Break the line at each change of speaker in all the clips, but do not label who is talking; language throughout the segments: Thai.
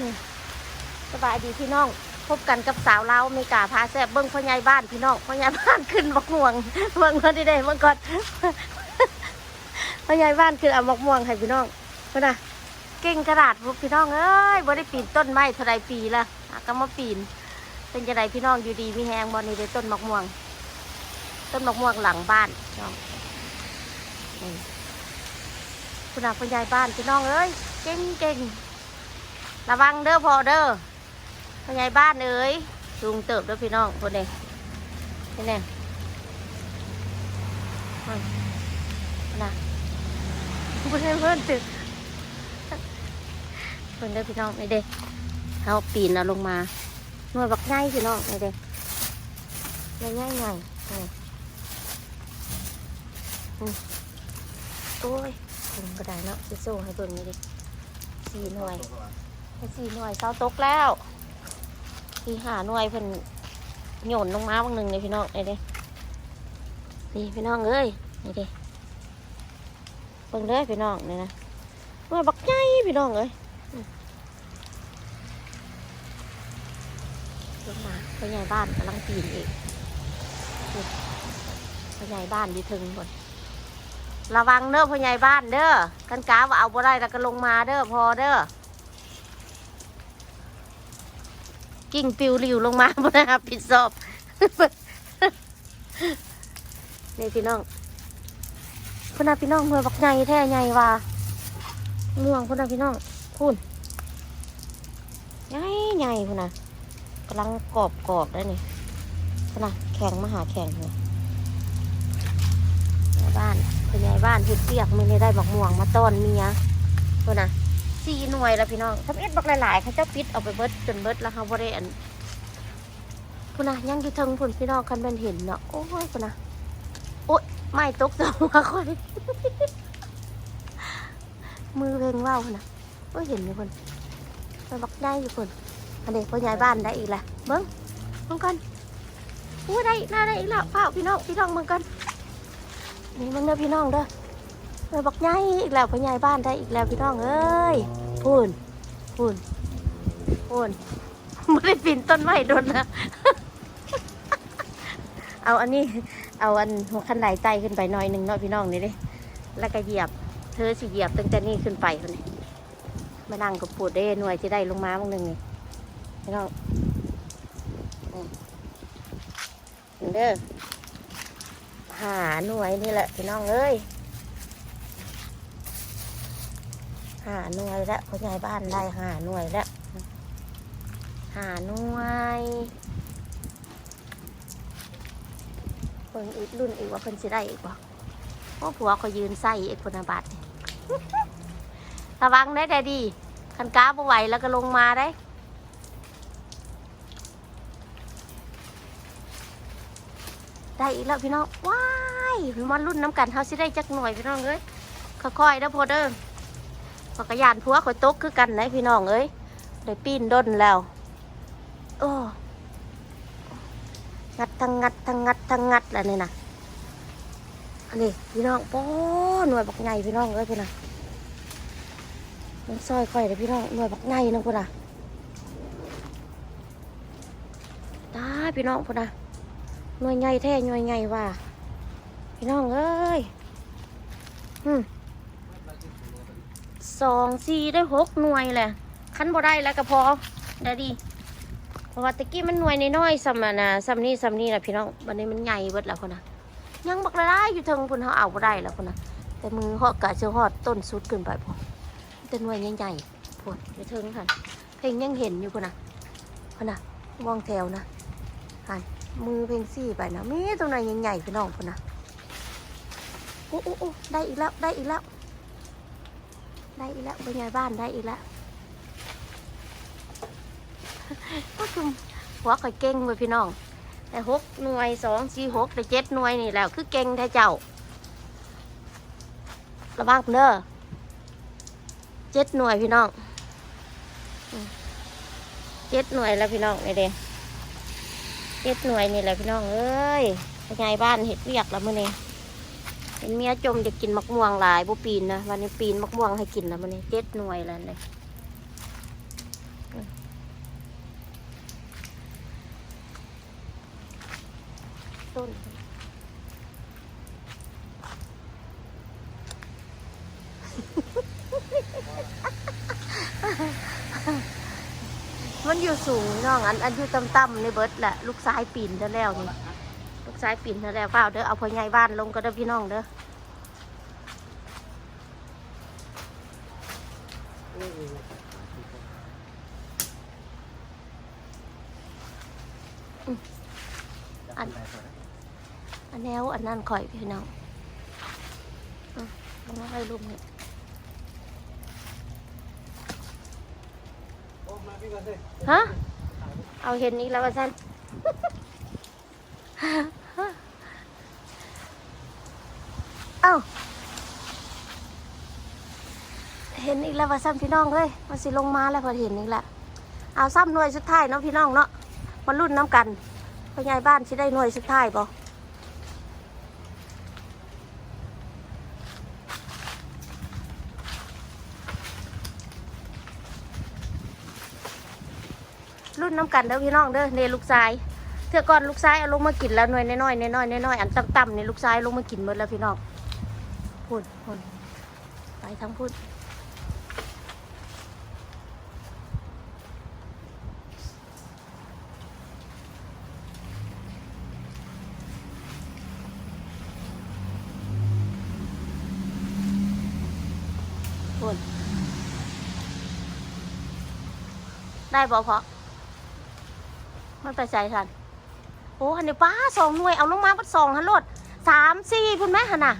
นี่สบายดีพี่น้อง พบกันกับสาวเล้าวมีกาพาแซบเบิ้งพ่อใหญ่บ้านพี่น้องพ่อใหญ่บ้านขึ้นบักม่วงเบิ้งเขาดีเด้เบิ้งก่อนพ่อใหญ่บ้านขึ้นเอาบักม่วงให้พี่น้องเพื่อนน่ะเก่งกระดาษพวกพี่น้องเอ้ยบ่ได้ปีนต้นไม้เท่าไรปีละก็มาปีน เป็นจะไดพี่น้องอยู่ดีมีแหงบอนี่เด้ต้นมะม่วง ต้นมะม่วงหลังบ้านน้องนี่คุณอาคุณยายบ้านพี่น้องเอ้ยเก่งเก่ง ระวังเด้อพอเด้อคุณยายบ้านเอ้ยลุงเติบเด้อพี่น้องคนนี้นี่แน่อืมนะเพื่อนเพื่อนตึกเพื่อนเด้อพี่น้องนี่เด้เขาปีนเอาลงมาหน่วยบักง่ายพี่น้องนี่เด้ง่ายง่ายง่ายนี่อืมโอ้ยถึงก็ได้เนาะสิโซ่ให้เบิ่งนี่ดิสี่หน่วย สี่หน่วยเสาตกแล้วสี่หาหน่วยเพิ่นโยนลงมาบางหนึ่งเลยพี่น้องนี่เด้นี่พี่น้องเอ้ยนี่เด้เบิ่งเด้อพี่น้องนี่นะหน่วยบักง่ายพี่น้องเอ้ยลงมาพ่อใหญ่บ้านกำลังปีนเองนี่พ่อใหญ่บ้านอยู่ถึงบนระวังเด้อพ่อใหญ่บ้านเด้อกันกาว่าเอาบ่ได้แล้วก็ลงมาเด้อพอเด้อ กิ่งปิวหลิวลงมาบ่ได้รับผิดชอบนี่พี่น้องพุ่นน่ะพี่น้องเมื่อบักใหญ่แท้ใหญ่ว่าม่วงพุ่นน่ะพี่น้องพุ่นใหญ่ใหญ่พุ่นน่ะกำลังกรอบกรอบได้นี่ขนาดแข่งมาหาแข่งเลยบ้านเป็นยายบ้านเฮ็ดเปียกมือนี้ได้บักม่วงมาต้อนเมียพื่นนะ สี่หน่วยแล้วพี่น้องทำเอ็ดบักหลายๆเขาเจ้าปิดเอาไปเบิดจนเบิดแล้วเขาบริเอันพุ่นะยังอยู่ทางพุ่นพี่น้องคันเป็นเห็นเนาะโอ้ยพุ่นะโอ๊ยไม่ตกตัวมาค่อยมือเพลงว่าวพุ่นะโอ้ยเห็นอยู่พุ่นไปบักได้อยู่พุ่นอันนี้พ่อใหญ่บ้านได้อีกแล้วเบิ้งเบิ้งกันอู้ได้หน้าได้อีกแล้วเปล่าพี่น้องพี่น้องเบิ้งกันนี่เบิ้งเด้อพี่น้องเด้อ ไปบอกใหญ่อีกแล้วพ่อใหญ่บ้านได้อีกแล้วพี่น้องเอ้ยพูนพูนพูนไม่ได้ปีนต้นไม้โดนนะเอาอันนี้ เอาอันหัวขันไดไตขึ้นไปหน่อยหนึ่งเนาะพี่น้องนี่ดิแล้วก็เหยียบ เธอสิเหยียบตั้งแต่นี่ขึ้นไปคนนี้มานั่งกับปูดได้หน่วยจะได้ลงมาบ้างหนึ่งนี่พี่น้องเด้อหาหน่วยนี่แหละพี่น้องเอ้ย หาหน่วยแล้วพ่อใหญ่บ้านได้หาหน่วยแล้วหาหน่วยเพิ่งอีกรุ่นอีกว่าเพิ่นสิได้อีกบ่เพราะผัวเขายืนใส่อีกคนบาทนี่ระวังได้แต่ดีคันก้าบ่ไหวแล้วก็ลงมาได้ได้อีกแล้วพี่น้อง ว้ายมันรุ่นน้ำกันเฮาสิได้จักหน่วยพี่น้องเอ้ยค่อยๆเด้อพอเด้อ ปกรยานพัวข่อยตกคือกันนะพี่น้องเอ้ยได้ปีนด้นแล้ว โอ้งัดทั้งงัดทั้งงัดทั้งงัดแล้วนี่นะอันนี้พี่น้องป้อหน่วยบักใหญ่พี่น้องเอ้ยพี่นะมันซอยค่อยเลยพี่น้องหน่วยบักใหญ่นะพุ่นนะตาพี่น้องพุ่นนะหน่วยใหญ่แท้หน่วยใหญ่ว่าพี่น้องเอ้ยอืม สองสี่ได้หกหน่วยแหละคันบ่ได้แล้วก็พอได้ดี เพราะว่าตะกี้มันหน่วยน้อยๆซ้ำนะนะซ้ำนี่ซ้ำนี่นะพี่น้องวันนี้มันใหญ่เบิดแล้วคนนะยังบักละลายอยู่ทิงพุ่นเขาเอาบ่ได้แล้วคนนะแต่มือเหาะกะเชือหอดต้นสุดเกินไปพอแต่หน่วยใหญ่ๆพุ่นอยู่เทิงค่ะเพลงยังเห็นอยู่พุ่นนะพุ่นนะมองแถวนะหันมือเพลงซี่ไปนะมีตรงไหนใหญ่ๆพี่น้องคนนะโอ้โอ้โอ้ได้อีกแล้วได้อีกแล้ว ได้อีกแล้วเป็นไงบ้านได้อีกแล้วก็คือหัวข่อยเก่งเว้ยพี่น้องแต่หกหน่วยสองสี่หกแต่เจ็ดหน่วยนี่แล้ว คือเก่งแท้เจ้า ระวังเด้อเจ็ดหน่วยพี่น้องเจ็ดหน่วยแล้วพี่น้องนี่เด้เฮ็ดหน่วยนี่แหละพี่น้องเอ้ยเป็นไงบ้านเห็ดเวียกแล้วมื้อนี้ เป็นเมียจมอยากกินมะม่วงหลายบุปีนนะวันนี้ปีนมะม่วงให้กินแล้วันนี้เจ็ดหน่วยแล้วเลยต้นมันอยู่สูงน้องอันอันอยู่ต่ำๆในเบิร์ดแหละลูกซ้ายปีนจะแล้วนี่ ลูกซ้ายปีนเด้อแล้วเปล่าเด้อเอาพ่อใหญ่บ้านลงก็เด้อพี่น้องเด้ออันอันแนวอันนั้นข่อยพี่น้องอืมลงมาให้รูปนี่ฮะ เอาเห็นอีกแล้วว่าท่าน เอ้า เห็นอีกแล้วว่าซ้ำพี่น้องเลยมาสิลงมาแล้วพอเห็นอีกแล้วเอาซ้ำหน่วยสุดท้ายเนาะพี่น้องเนาะมารุ่นน้ำกันพ่อใหญ่บ้านสิได้หน่วยสุดท้ายบ่รุ่นน้ำกันเด้อพี่น้องเด้อเนลูกชายเถื่อก่อนลูกชายเอาลงมากินแล้วหน่วยน้อยๆน้อยๆน้อยๆอันต่ำๆนี่ลูกชายลงมากินหมดแล้วพี่น้องพูดพูดไปทั้งพูดพูด ได้บ่พอมันไปใส่ทันโอ้หันเดี๋ยวป้าสองหน่วยเอาลงมาปัดสองหันโลดสามสี่พุ่นไหมหันน่ะ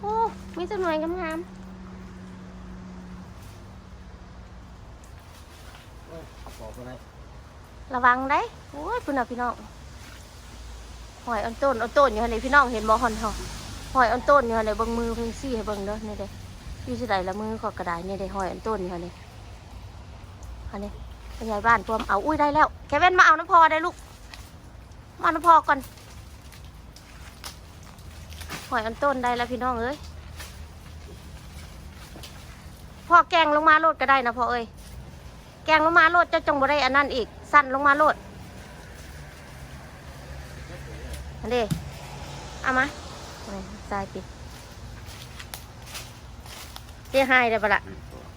โอ้มีแต่หน่วยงามๆ
บอกอะไร
ระวังได้โอ้ยพุ่นน่ะพี่น้องหอยอันต้นอันต้นอยู่หั่นนี่พี่น้องเห็นบ่ฮอนเฮาหอยอันต้นอยู่หั่นนี่เบิ่งมือเพิ่นซี่ให้เบิ่งเด้อนี่เด้อยู่สิใดละมือขอกระดาษนี่เด้หอยอันต้นอยู่หั่นนี่อันนี้ พยายบ้านพวมเอาอุ้ยได้แล้วแคเว่นมาเอาน้ำพอได้ลูกมาเอาน้ำพอก่อนหอยอันต้นได้แล้วพี่น้องเอ้ยพ่อแกงลงมาโลดก็ได้นะพ่อเอ้ยแกงลงมาโลดเจ้าจงบ่ได้อันนั้นอีก สั้นลงมาโลดอันนี้เอามาเอาทรายปิดเสียหายได้ปะละ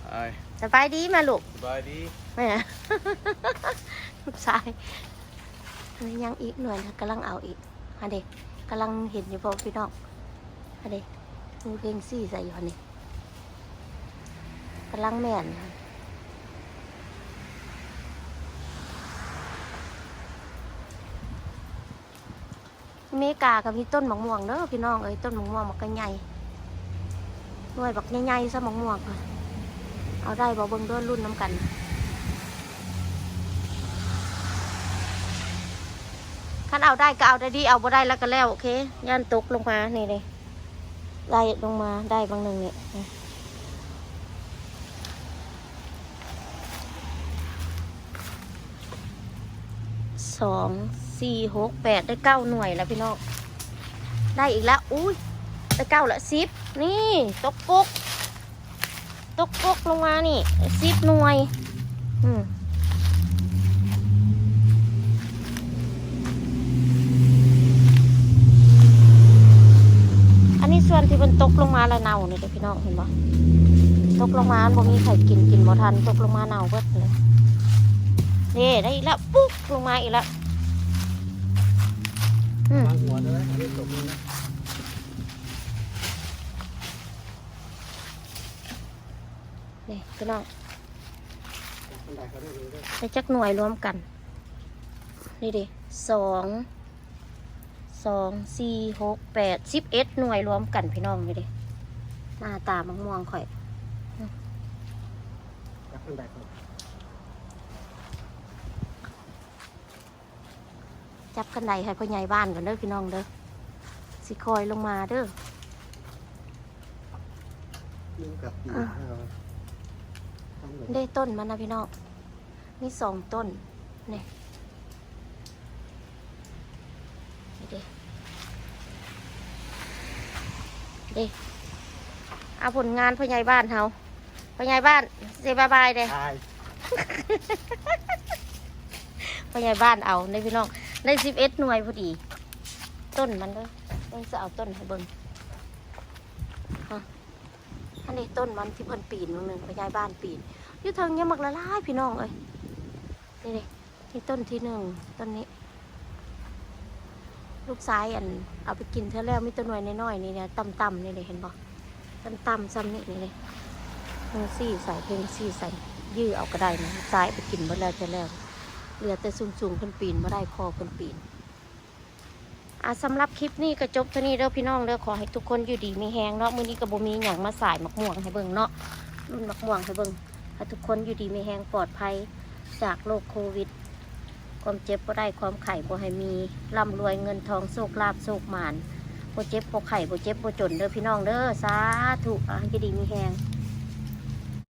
ไอ้
สบายดีแม่ลูก
สบายดี
แม่ลูกชายยังอีกหน่วยนะกำลังเอาอีกอันเด็กกำลังเห็นอยู่พอพี่น้องอันเด็กมือเพลงซี่ใส่อยู่อนนี้กำลังแม่นเมกากับมีต้นมะม่วงเด้อพี่น้องเอ้ยต้นมะม่วงมันก็ใหญ่หน่วยบักใหญ่ๆซะมะม่วงเอาได้บ่เบิ่งเด้อรุ่นน้ำกัน คันเอาได้ก็เอาได้ดีเอาบ่ได้แล้วก็แล้วโอเคย่านตกลงมานี่เลยได้ลงมาได้บางหนึ่งเนี่ยสองสี่หกแปดได้เก้าหน่วยแล้วพี่น้องได้อีกแล้วอุ้ยได้เก้าละสิบนี่ตกปุกตกปุกลงมานี่สิบหน่วย อืม อันนี้ส่วน ที่มันตกลงมาแล้วเน่าเนี่ยเด้อพี่น้องเห็นปะตกลงมาบ่มีใครกินกินบ่ทันตกลงมาเน่าเบิดเลยนี่ได้อีกแล้วปุ๊บลงมาอีกแล้วอืม
เลยอันนี้จบเลยนะ
นี่พี่น้อง
ได้
จักหน่วยรวมกัน นี่ดิสอง สองสี่หกแปดสิบเอ็ดหน่วยรวมกันพี่น้องนี่ดิหน้าตามะม่วงข่อย
จากคนใดเขา
จับกันไดให้พ่อใหญ่บ้านก่อนเด้อพี่น้องเด้อสิคอยลงมาเด้อ
ยิงกับปี
อะ
ให้เราทำเลย
ได้ต้นมันนะพี่น้องมีสองต้นนี่นี่เด้เด้เอาผลงานพ่อใหญ่บ้านเฮาพ่อใหญ่บ้านเซบายบายเด้
ตาย
พ่อใหญ่บ้านเอาในพี่น้องได้สิบเอ็ดหน่วยพอดี ต้นมันเด้อเบิ่งจะเอาต้นให้เบิ่งฮะอันนี้ต้นมันที่เพิ่นปีนมึงหนึงไปย้ายบ้านปีนอยู่เทางเนี้ยมักละลายพี่น้องเอ้ยนี่นี่นี่ต้นที่หนึ่งต้นนี้ ลูกซ้ายอันเอาไปกินเธอแล้วมีต้นหน่วยน้อยๆนี่เนี่ยต่ำๆนี่เลยเห็นบ่ต่ำๆซ้ำนี่นี่เลยเพลงซี่ใส่เพลงซี่ใส่ยื้อเอาก็ได้นะซ้ายไปกินหมดแล้วเธอแล้วเหลือแต่สูงๆเพิ่นปีนมาได้พอเพิ่นปีนอะสำหรับคลิปนี้ก็จบเท่านี้เด้อพี่น้องเด้อขอให้ทุกคนอยู่ดีมีแฮงเนาะมื้อนี้ก็บ่มีหยังมาสายมักม่วงให้เบิ่งเนาะรุ่นมักม่วงให้เบิ่งให้ทุกคนอยู่ดีมีแฮงปลอดภัยจากโรคโควิด ความเจ็บบ่ได้ความไข่บ่ให้มีร่ำรวยเงินทองโชคลาภโชคหมานบ่เจ็บบ่ไข่บ่เจ็บบ่จนเด้อพี่น้องเด้อสาธุอะอยู่ดีมีแหง